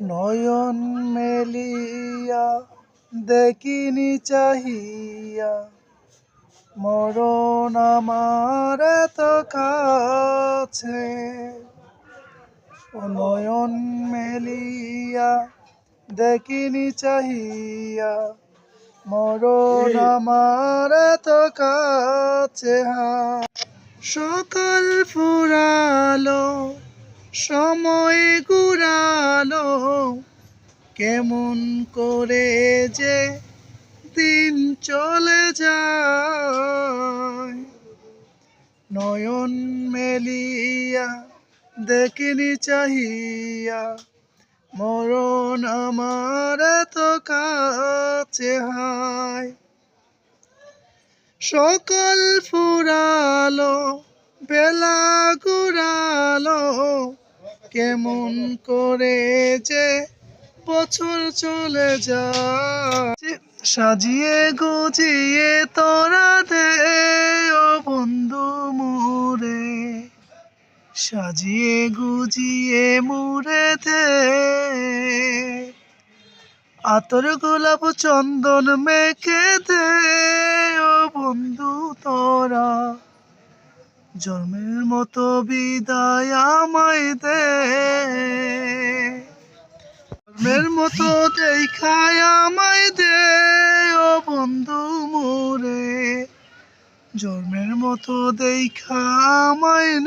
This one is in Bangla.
নয়ন মেলিয়া দেখিনি চাহিয়া। মরণ আমার এত কাছে। ও নয়ন মেলিয়া দেখিনি চাহিয়া। মরণ আমার এত কাছে। হা সকাল ফুরালো সময় গুরালো, কেমন করে যে দিন চলে যায়। নয়ন মেলিয়া, দেখিনি চাহিয়া, মরণ আমার এত কাছে হায়। সকাল ফুরালো, বেলা গুড়ালো কেমন করে যে বছর চলে যায় সাজিয়ে গুজিয়ে তোরা দে ও বন্ধু মোরে। সাজিয়ে গুজিয়ে মুরে দে আতর গোলাপ চন্দন মেখে দে ও জন্মের মতো বিদায় আমায় দে। জন্মের মতো দেখায় আমায় দে, ও বন্ধু মোরে। জন্মের মতো দেখা আমায়